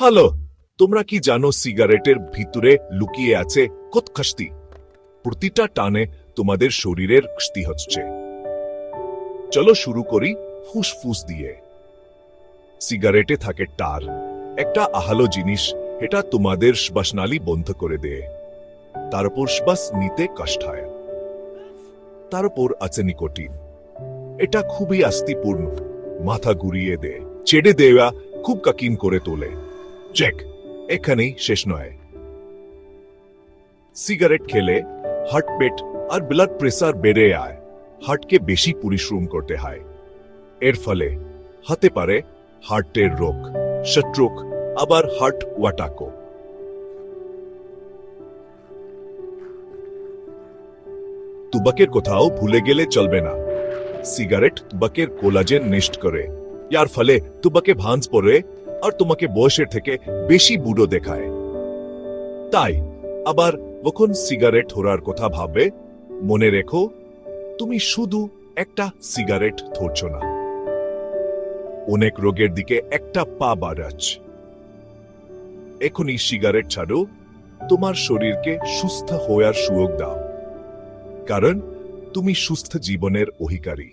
Hello, তোমরা কি জানো সিগারেটের ভিতরে লুকিয়ে আছে কতখাস্তি প্রতিটা টানে তোমাদের শরীরের ক্ষতি হচ্ছে। চলো শুরু করি ফুসফুস দিয়ে। সিগারেটে থাকে টার। একটা আহালো জিনিস, এটা তোমাদের শ্বাসনালী বন্ধ করে দেয়। তারপর শ্বাস নিতে কষ্ট হয়। তারপর আছে নিকোটিন। এটা খুবই আস্তিপূর্ণ। মাথা ঘুরিয়ে দেয়। ছেড়ে দেওয়া খুব কাকিন করে তোলে। চেক এখানেই শেষ নয়। সিগারেট খেলে হার্টপেট আর ব্লাড প্রেসার বেড়ে আয় হার্টকে বেশি পরিশ্রম করতে হয়। এর ফলে হতে পারে হার্টের রোগ স্ট্রোক আবার হার্ট ওয়াটাকো তুবাকের কোথাও ভুলে গেলে চলবে না। সিগারেট তুবাকের কোলাজেন নষ্ট করে। যার ফলে তুবাকে ভাঁজ পড়ে আর তোমাকে বয়সের থেকে বেশি বুড়ো দেখায়। তাই আবার যখন সিগারেট ধরার কথা ভাববে, মনে রেখো, তুমি শুধু একটা সিগারেট ধরছ না। অনেক রোগের দিকে একটা পা বাড়াচ্ছ। এখনই সিগারেট ছাড়ো, তোমার শরীরকে সুস্থ হওয়ার সুযোগ দাও। কারণ তুমি সুস্থ জীবনের অধিকারী।